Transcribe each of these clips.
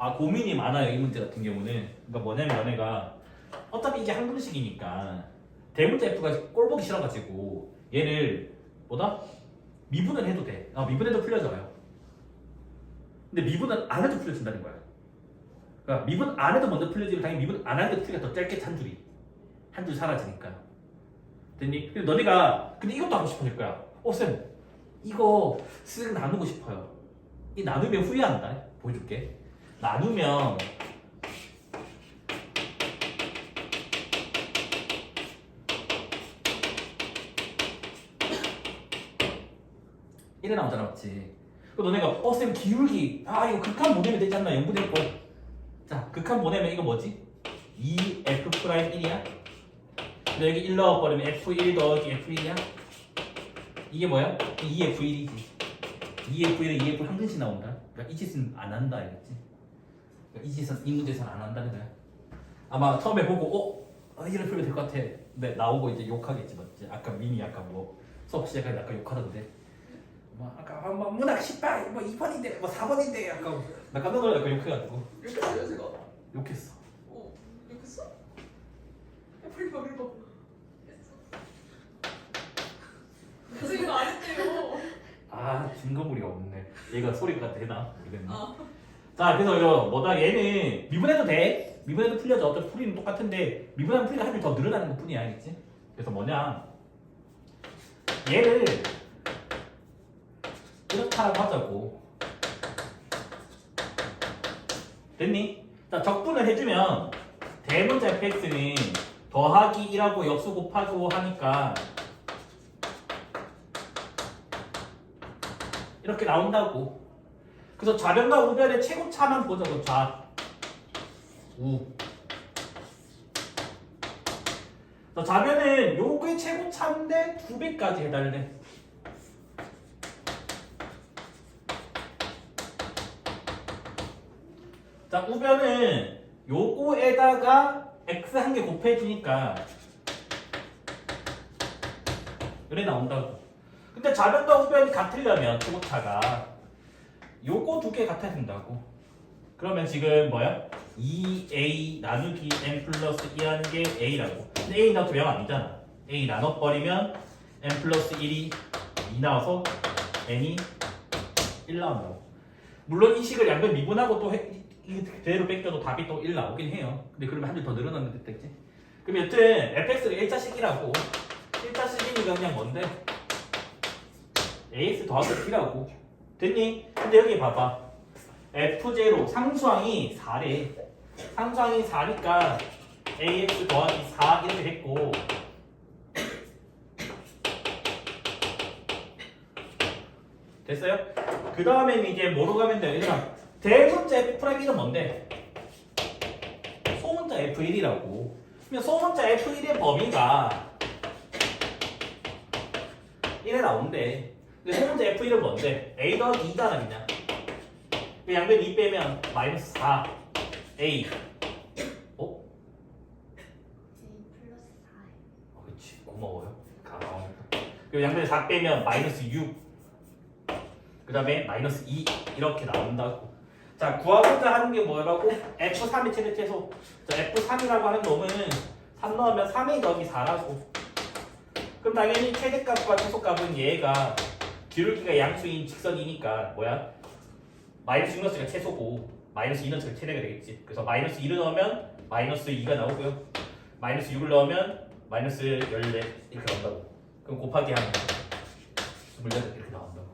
아 고민이 많아요 이 문제 같은 경우는 그러니까 뭐냐면 너네가 어차피 이게 한글식이니까 대문자 F가 꼴 보기 싫어가지고 얘를 뭐다? 미분을 해도 돼. 아 미분해도 풀려져요. 근데 미분은 안 해도 풀려진다는 거야. 그러니까 미분 안 해도 먼저 풀려지고 당연히 미분 안 하는 게 풀리가 더 짧게 한 줄이 한 줄 사라지니까. 됐니? 근데 너네가 근데 이것도 하고 싶어질 거야. 어 쌤, 이거 쓱 나누고 싶어요. 이 나누면 후회한다. 보여줄게. 나누면 이래 나오잖아 맞지? 그 너네가 어 쌤 기울기 아 이거 극한 보내면 되지 않나 0분의 1. 자 극한 보내면 이거 뭐지? 2f 프라임 1이야? 근데 여기 1 넣어버리면 f1 더하기 f1이야? 이게 뭐야? 2f1이지 2f1은 2f 한 근씩 나온다 그러니까 이 짓은 안 한다 알겠지? 그러니까 이 짓은 이 문제에서는 안 한다는 거야 아마 처음에 보고 어? 어 이런 풀면 될 것 같아. 근데 나오고 이제 욕하겠지 맞지? 아까 민이 아까 뭐 수업 시작할 때 아까 욕하던데. 뭐 아까 아, 뭐 문학 18, 뭐 2번인데 뭐 4번인데 아까 나 깜짝 놀라 아까 욕해가지고. 이렇게 해요 제가? 욕했어. 어 이렇게 했어? 야, 빨리 봐 빨리 봐. 선생님 이거 안 했대요? 아 증거물이 없네. 얘가 소리가 되나? 모르겠네. 아 자 그래서 이거 뭐다? 얘는 미분해도 돼. 미분해도 풀려져 어차피 풀이는 똑같은데 미분하면 풀이가 한줄 더 늘어나는 것 뿐이야 알겠지? 그래서 뭐냐? 얘를 이렇다라고 하자고. 됐니? 자 적분을 해주면 대문자 fx는 더하기 1하고 역수 곱하기 5 하니까 이렇게 나온다고 그래서 좌변과 우변의 최고차만 보자고 좌, 우. 자, 좌변은 요게 최고차인데 두 배까지 해달래. 자, 우변은 요거에다가 x 한 개 곱해주니까 이래 나온다고. 근데 좌변과 우변이 같으려면 최고차가 요거 두 개 같아야 된다고. 그러면 지금 뭐야? 2a 나누기 n 플러스 2 하는 게 a라고. 근데 a 나도 영 아니잖아. a 나눠버리면 n 플러스 1이 2 나와서 n이 1 나온다고. 물론 이 식을 양변 미분하고 또 해, 그대로 뺏겨도 답이 또 1 나오긴 해요. 근데 그러면 한 줄 더 늘어나면 됐겠지? 그럼 여튼 fx가 1자식이라고. 1자식이니까 그냥 뭔데? ax 더하기 b라고. 됐니? 근데 여기 봐봐. F0 상수항이 4래. 상수항이 4니까 AX 더하기 4 이렇게 됐고 됐어요? 그 다음에는 이제 뭐로 가면 돼요? 얘들아 대문자 F 프라임 1은 뭔데? 소문자 F1이라고 그러면 소문자 F1의 범위가 1에 나온대 근데 소문자 F1은 뭔데? A 더하기 2가 아니냐? 그 양변 2 빼면 마이너스 4 A. 어? J 플러스 4 어, 그치 고마워요. 가방을 그리고 양변 4 빼면 마이너스 6그 다음에 마이너스 2 이렇게 나온다고. 자 구하고자 하는 게 뭐라고? F3의 최대 최소 자, F3이라고 하는 놈은 3 넣으면 3의 더하기 4라고. 그럼 당연히 최대값과 최소값은 얘가 기울기가 양수인 직선이니까 뭐야? 마이너스 6 넣었으니까 최소고 마이너스 2 넣었으니까 최대가 되겠지. 그래서 마이너스 2를 넣으면 마이너스 2가 나오고요. 마이너스 6을 넣으면 마이너스 14 이렇게 나온다고. 그럼 곱하기 하면 28 이렇게 나온다고.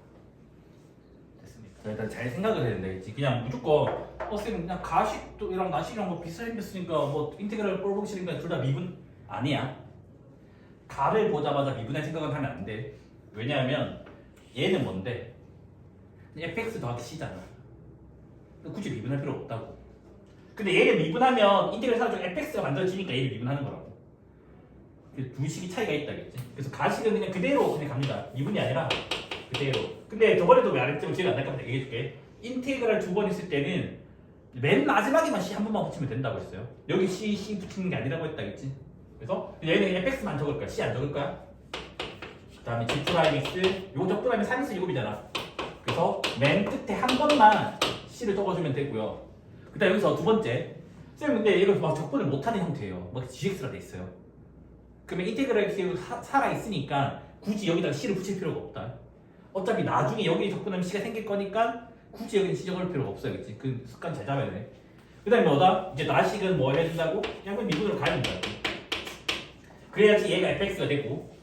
됐습니까? 자, 일단 잘 생각을 해야 된다겠지. 그냥 무조건 어쌤 그냥 가식이랑 나식이랑 뭐 비슷하게 생겼으니까 뭐 인테그랄 꼴보기 싫으니까 둘 다 미분? 아니야. 가를 보자마자 미분할 생각은 하면 안 돼. 왜냐하면 얘는 뭔데? fx 더하기 c잖아. 굳이 미분할 필요 없다고. 근데 얘를 미분하면 인테그랄 사라지고 fx가 만들어지니까 얘를 미분하는 거라고. 그두 식이 차이가 있다겠지? 그래서 가식은 그냥 그대로 그냥 갑니다. 미분이 아니라 그대로. 근데 저번에도 왜안 했지만 기억이 안 날까 봐 얘기해줄게. 인테그랄 두번 있을 때는 맨 마지막에만 c 한 번만 붙이면 된다고 했어요. 여기 c, c 붙이는 게 아니라고 했다겠지? 그래서 얘는 fx만 적을 거야. C 안 적을 거야? 그 다음에 g 프라임 x 요거 적분하면 3x 제곱이잖아 그래서 맨 끝에 한 번만 c를 적어주면 되고요 그 다음 여기서 두 번째 쌤 근데 이걸 막 적분을 못하는 형태예요. 막 gx가 돼 있어요. 그러면 인테그랄 기억이 살아 있으니까 굳이 여기다가 c를 붙일 필요가 없다. 어차피 나중에 여기 적분하면 c가 생길 거니까 굳이 여기 c 적을 필요가 없어요, 그렇지? 그 습관 잘 잡아야 돼. 그 다음에 뭐다? 이제 나식은 뭐 해야 된다고? 양면 미분으로 가야 된다고. 그래야지 얘가 fx가 되고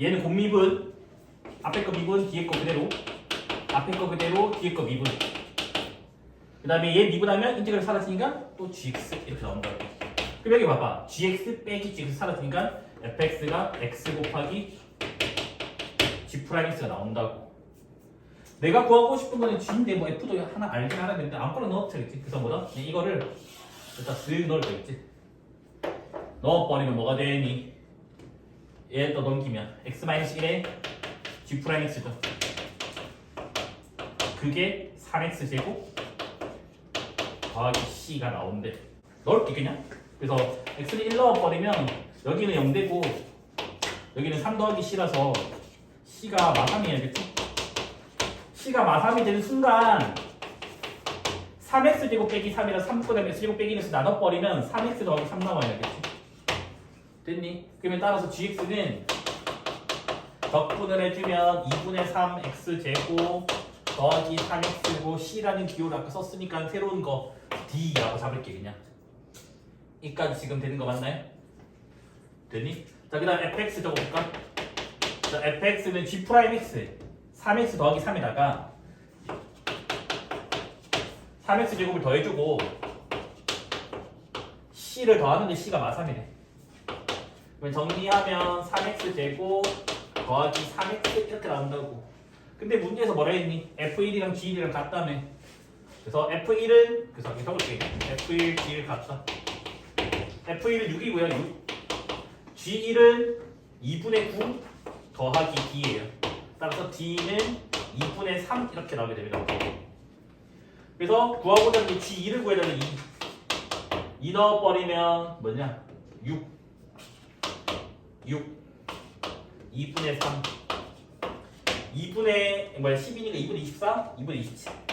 얘는 곱미분. 앞에 거 미분 뒤에 거 그대로. 앞에 거 그대로 뒤에 거 미분. 그 다음에 얘 미분하면 인테그랄 사라지니까 또 gx 이렇게 나온다고 그럼 여기 봐봐. gx 빼기 gx 사라지니까 fx가 x 곱하기 g 프라임x가 나온다고. 내가 구하고 싶은 거는 g인데 뭐 f도 하나 알긴 알아야 되는데 아무거나 넣어도 되겠지? 그래서 뭐다? 그냥 이거를 일단 쓱 넣어도 되겠지? 넣어버리면 뭐가 되니? 얘 또 넘기면 x-1에 g 프라임x죠. 그게 3x 제곱 더하기 c가 나온대 넣을게 그냥? 그래서 x를 1 넣어버리면 여기는 0 되고 여기는 3 더하기 c라서 c가 마삼이야겠지 c가 마삼이 되는 순간 3x 제곱 빼기 3이라 3분의 x 제곱 빼기 1에서 나눠버리면 3x 더하기 3 나와야겠지 됐니? 그러면 따라서 gx는 덕분을 해주면 2분의 3 x 제곱 더하기 3x고 c라는 기호를 아까 썼으니까 새로운 거 d라고 잡을게 그냥 이까지 지금 되는 거 맞나요? 되니? 자 그다음 fx 적어볼까? 자 fx는 g 프라임 x 3x 더하기 3에다가 3x 제곱을 더해주고 c를 더하는데 c가 마삼이래 그러면 정리하면 3x 제곱 더하기 3x 이렇게 나온다고. 근데 문제에서 뭐라 했니? F1이랑 G1이랑 같다며. 그래서 F1은 그래서 여기 적을게. F1, G1 같다. F1은 6이고요. 6 G1은 2분의 9 더하기 D예요. 따라서 D는 2분의 3 이렇게 나오게 됩니다. 그래서 구하고자 하는 게 G2를 구해야 되는 2 2 넣어버리면 뭐냐? 6 6 2분의 3 2분의 뭐야 10이니까 2분의 24 2분의 27